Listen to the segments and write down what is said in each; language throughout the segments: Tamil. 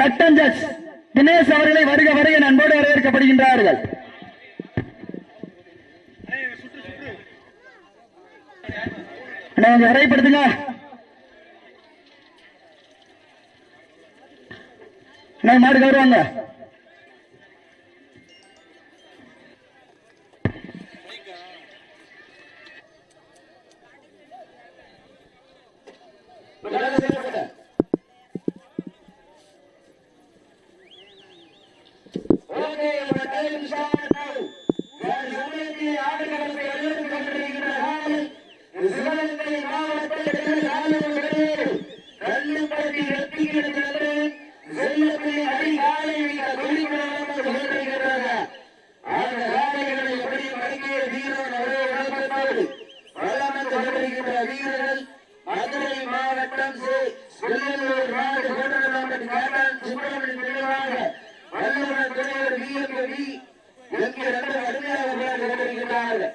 தட்டஞ்சஸ் தினேஷ் அவர்களை வருக வருக நண்போடு வரவேற்கப்படுகின்றார்கள். அண்ணா, கொஞ்சம் மாடு வருவாங்க வீரர்கள் மதுரை மாவட்டம் செல்லூர் நாடு கோட்டநாடு காட்டான் சுப்பிரமணிய நினைவாக வல்லவர் துறைவர் விஎம்பி எங்கே ரெண்டு கடுமையாக விளையாடி கொண்டிருக்கிறார்கள்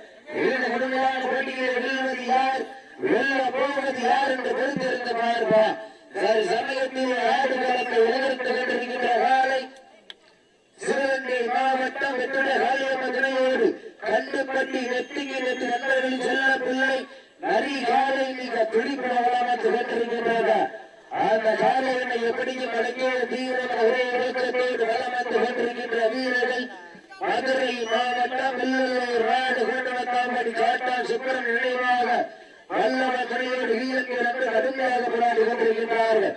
இந்த கடுமையான போட்டியை வெல்வது யார் வெல்ல போவது யார் என்று பொறுத்திருந்த சமயத்தில் ஆடு காலத்தை உலகத்து கொண்டிருக்கின்ற காலை சிவகங்கை மாவட்டம் வெற்றிட காளியம்ம துணையோடு கண்டுபட்டி நெத்திக்கு நெற்றி நண்பர்களின் செல்ல பிள்ளை நரி காலை மிக துடிப்படவலாம துவண்டிருக்கின்றார்கள் அந்த காலையினை எப்படியும் அடங்கிய தீவிரம் ஒரே இலக்கத்தோடு வளம் வந்து கொண்டிருக்கின்ற வீரர்கள் மதுரை மாவட்டம் வெள்ளலூர் நாடு கூட்டமத்தாம்படி காட்டா சுப்பிரன் நினைவாக வல்லவ துணையோடு வீரர்கள் என்று கடுமையாக போராடி கொண்டிருக்கின்றார்கள்.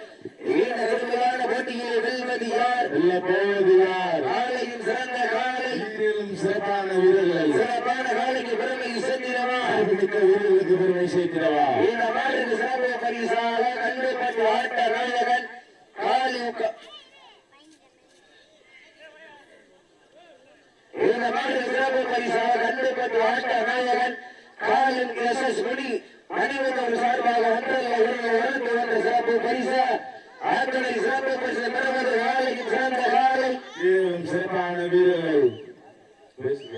இந்த கடுமையான போட்டியில் வெல்வது யார்? வெல்ல போவது யார்? காலையும் சிறந்த காலை. வீரர்களும் சிறப்பான வீரர்களை சிறப்பான காலைக்கு பெருமை சேர்த்திடவா மிக்க வீரர்களுக்கு பெருமை சேர்த்திடவா இந்த மாட்டுக்கு சிறப்பு பரிசாக கண்டுபட்டு ஆட்ட நாயகன் காலி இந்த மாட்டுக்கு சிறப்பு பரிசாக கண்டுபட்டு ஆட்ட நாயகன் காலின் எஸ் எஸ் குடி மணிவந்தர் சார்பாக ஒன்றல்ல இரண்டு வருடம் வந்த சிறப்பு பரிசு ஆத்தனை சிறப்பு பரிசு பெறுவது காலைக்கு சிறந்த காலை. வீரர்களும் சிறப்பான வீரர்கள். பேசுங்க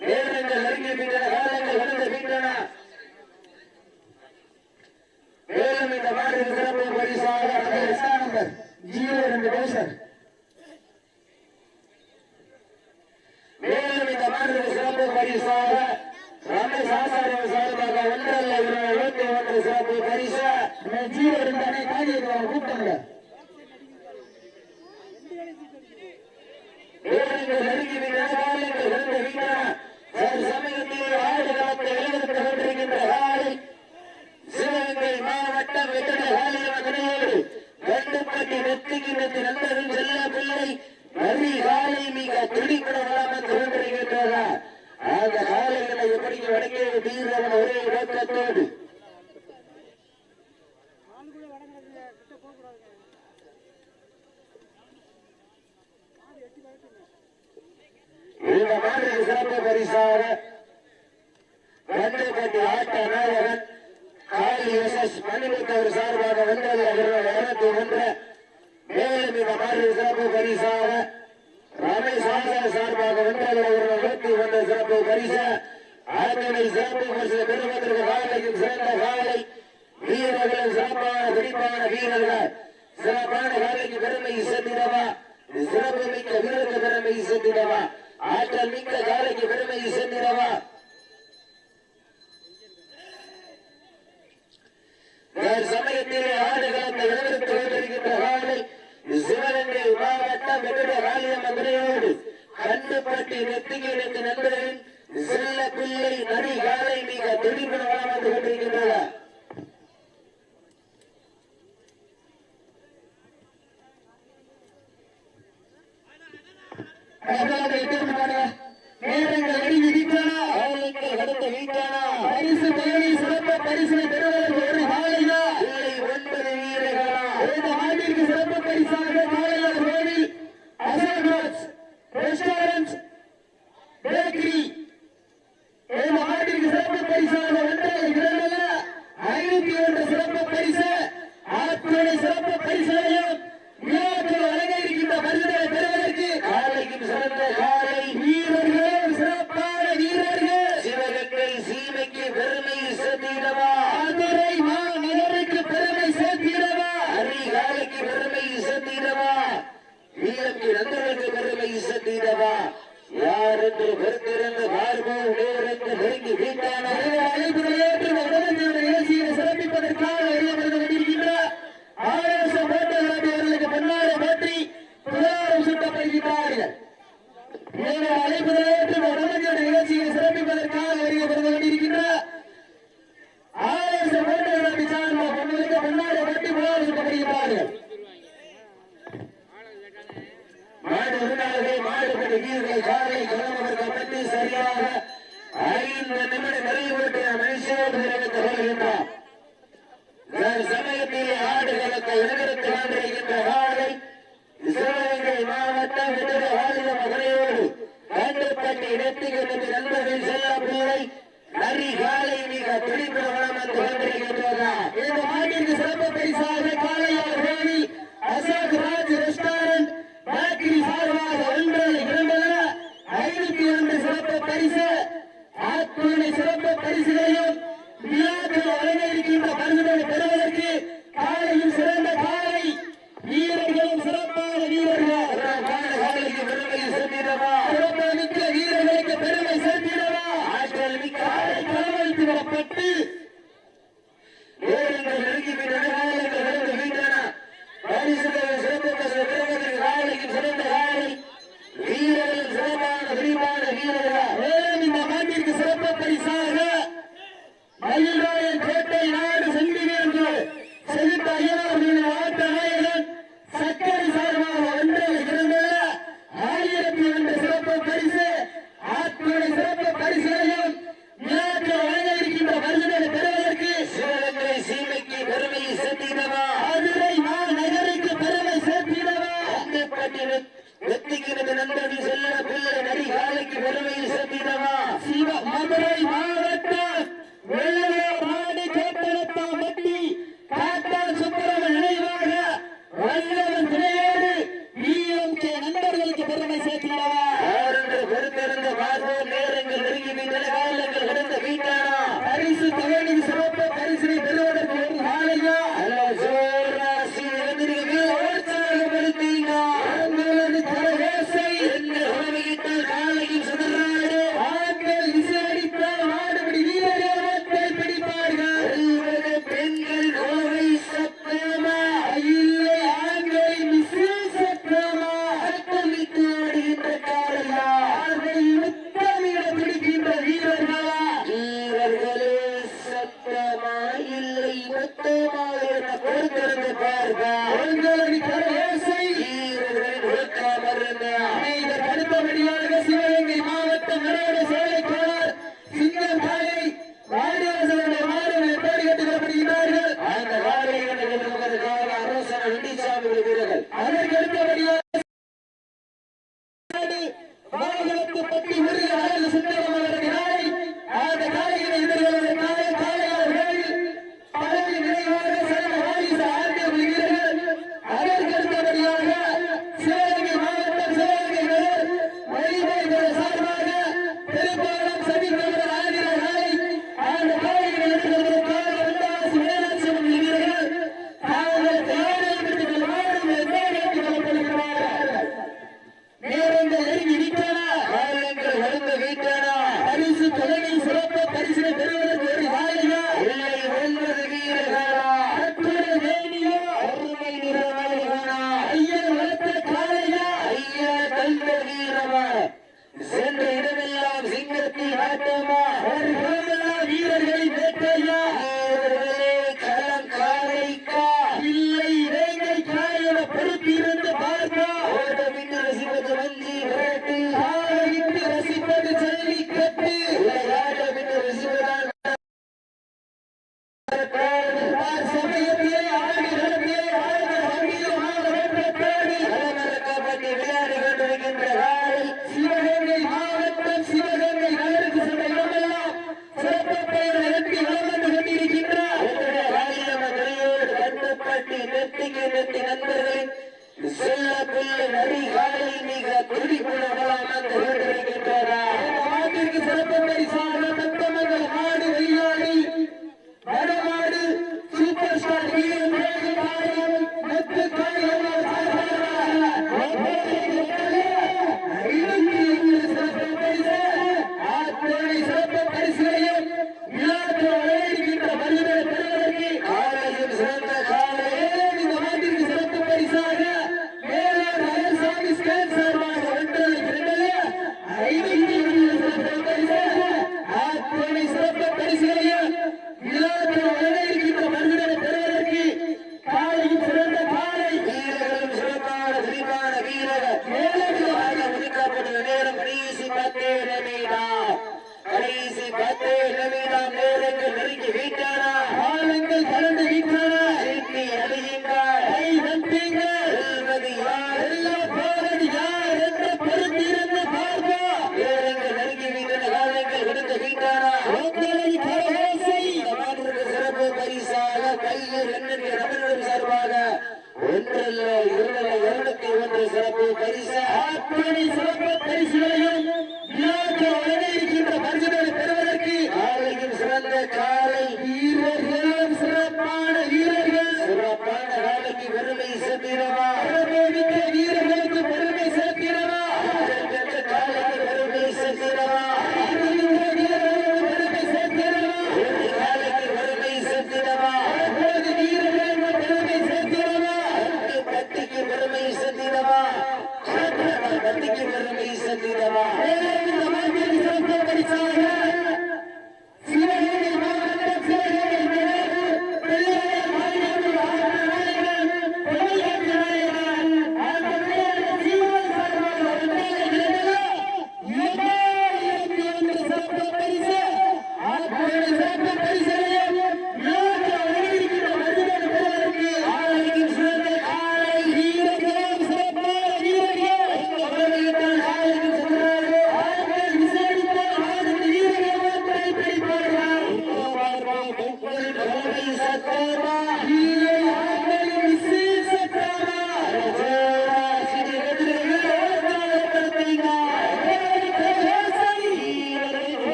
நேரங்கள் நெருங்கி விட்டன காலங்கள் கடந்து விட்டன மேலும் இந்த மாநில சிறப்பு பரிசாக நம்பர் ஜீரோ ரெண்டு பேசர் மேலும் இந்த மாநில சிறப்பு பரிசாக ரமேஷ் ஆசாரிய சார்பாக ஒன்றல்ல இருபத்தி ஒன்று சிறப்பு பரிசு ஜீரோ ரெண்டு அணை காணி கூப்பிட்டாங்க நேரங்கள் நெருங்கி விட்டன காலங்கள் கடந்து விட்டன சரி சமயத்தில் ஆடு காலத்தை எழுதப்பட்டு கொண்டிருக்கின்ற காலை சிவகங்கை மாவட்டம் வெற்றிட காலியம துணையோடு கண்டுபட்டி நெத்திக்கு நெத்தி நண்பர்கள் செல்ல பிள்ளை நரி காலை மிக துடிப்பட வராமல் கொண்டிருக்கின்றதா அந்த காலைகளை எப்படி வடக்கே தீர்ந்தவன் ஒரே நோக்கத்தோடு இந்த மாதிரி சிறப்பு பரிசாக கண்டுபட்டி ஆட்ட நாயகன் காலி எஸ் எஸ் மணிமுத்தவர் சார்பாக வென்றல் இருநூத்தி ஒன்று மேலும் இந்த மாதிரி சிறப்பு பரிசாக ரமேஷ் ஆசார சார்பாக வென்றல் இருநூத்தி ஒன்று சிறப்பு பரிசு ஆத்தனை சிறப்பு பரிசு பெறுவதற்கு காலையும் சிறந்த காலை வீரர்கள் சிறப்பான துடிப்பான வீரர்கள். சிறப்பான காலைக்கு பெருமை சென்றிடவா சிறப்பு மிக்க வீரருக்கு பெருமை சென்றிடவா ஆற்றல் மிக்க காலைக்கு பெருமை சென்றிடவா சமயத்திலே ஆடுகளத்தை எதிர்த்து கொண்டிருக்கின்ற காலை சிவகங்கை மாவட்டம் வெற்றிட காளியம்ம துறையோடு கண்டுபட்டி நெத்திகை நண்பர்களின் செல்ல பிள்ளை நரி காலை மிக துடிப்புடன் को पट्टी हो रही है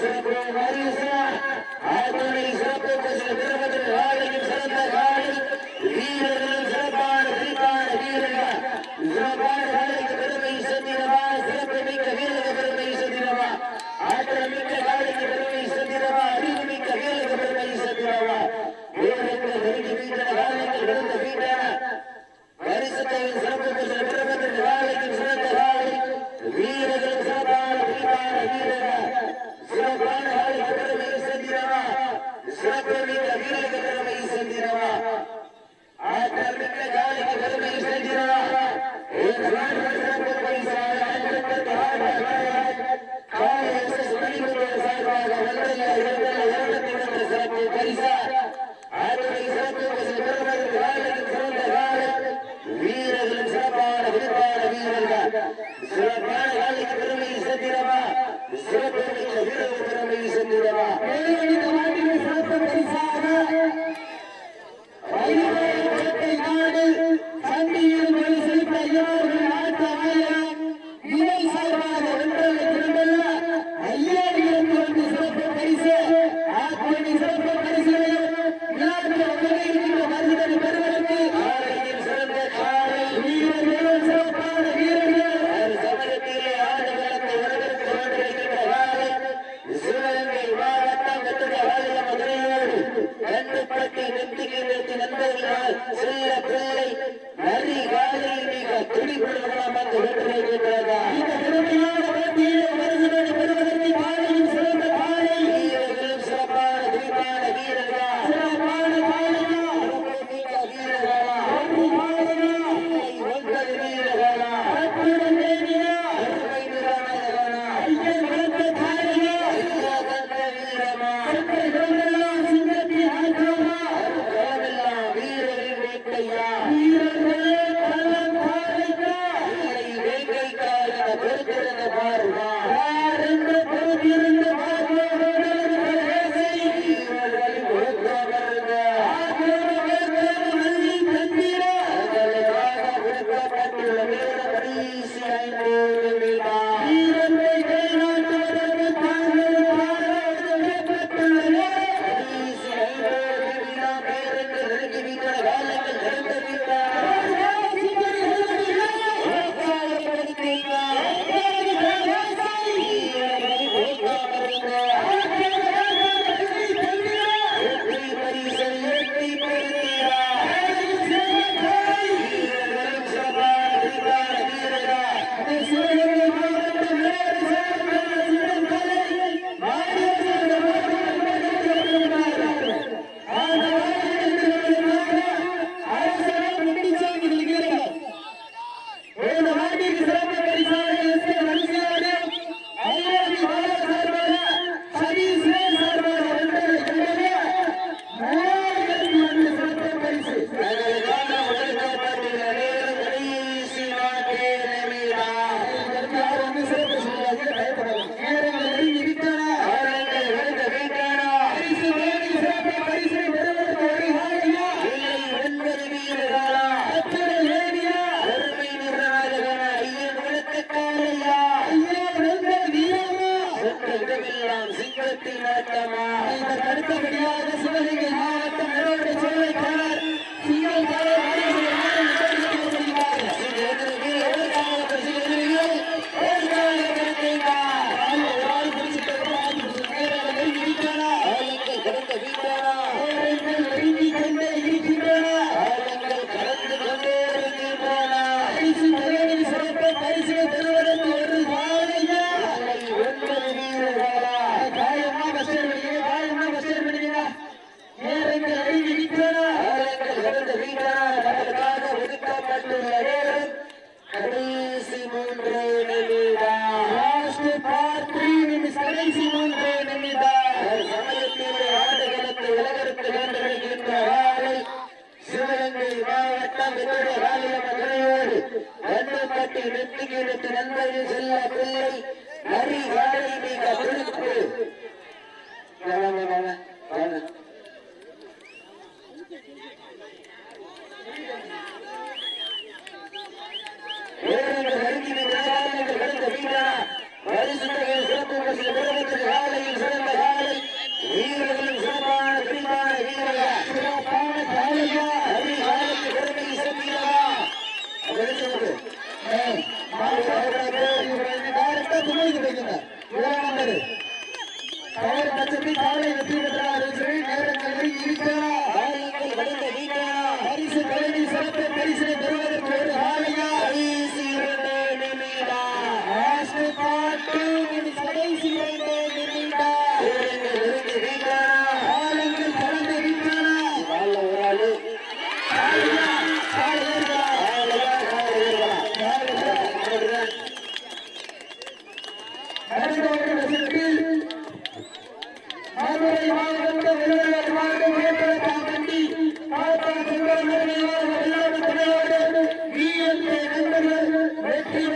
சிறப்பு